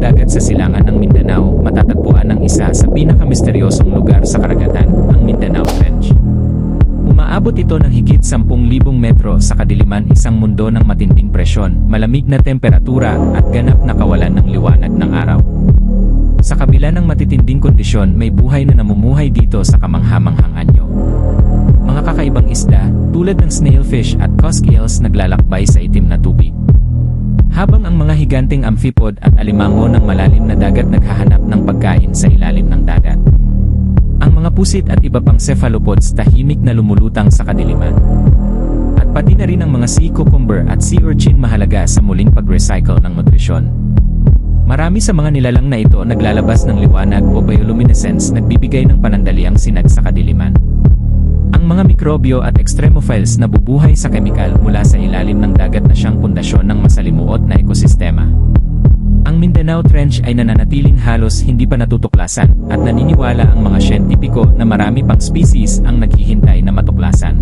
dagat sa silangan ng Mindanao, matatagpuan ang isa sa pinakamisteryosong lugar sa karagatan, ang Mindanao Trench. Umaabot ito ng higit 10,000 metro sa kadiliman isang mundo ng matinding presyon, malamig na temperatura at ganap na kawalan ng liwanag ng araw. Sa kabila ng matitinding kondisyon, may buhay na namumuhay dito sa kamanghamanghang anyo. Mga kakaibang isda, tulad ng snailfish at coscales naglalakbay sa itim na tubig. Habang ang mga higanteng amphipod at alimango ng malalim na dagat naghahanap ng pagkain sa ilalim ng dagat. Ang mga pusit at iba pang cephalopods tahimik na lumulutang sa kadiliman. At pati na rin ang mga sea cucumber at sea urchin mahalaga sa muling pag-recycle ng nutrisyon. Marami sa mga nilalang na ito naglalabas ng liwanag o bioluminescence nagbibigay ng panandaliang sinag sa kadiliman. Ang mga mikrobyo at extremophiles na bubuhay sa kemikal mula sa ilalim ng dagat na siyang pundasyon ng ekosistema. Ang Mindanao Trench ay nananatiling halos hindi pa natutuklasan at naniniwala ang mga siyentipiko na marami pang species ang naghihintay na matuklasan.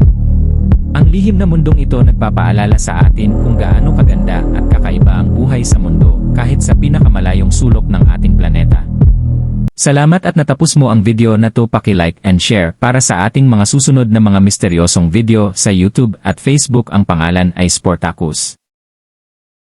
Ang lihim na mundong ito nagpapaalala sa atin kung gaano kaganda at kakaiba ang buhay sa mundo kahit sa pinakamalayong sulok ng ating planeta. Salamat at natapos mo ang video na to paki-like and share para sa ating mga susunod na mga misteryosong video sa YouTube at Facebook ang pangalan ay Sportacus.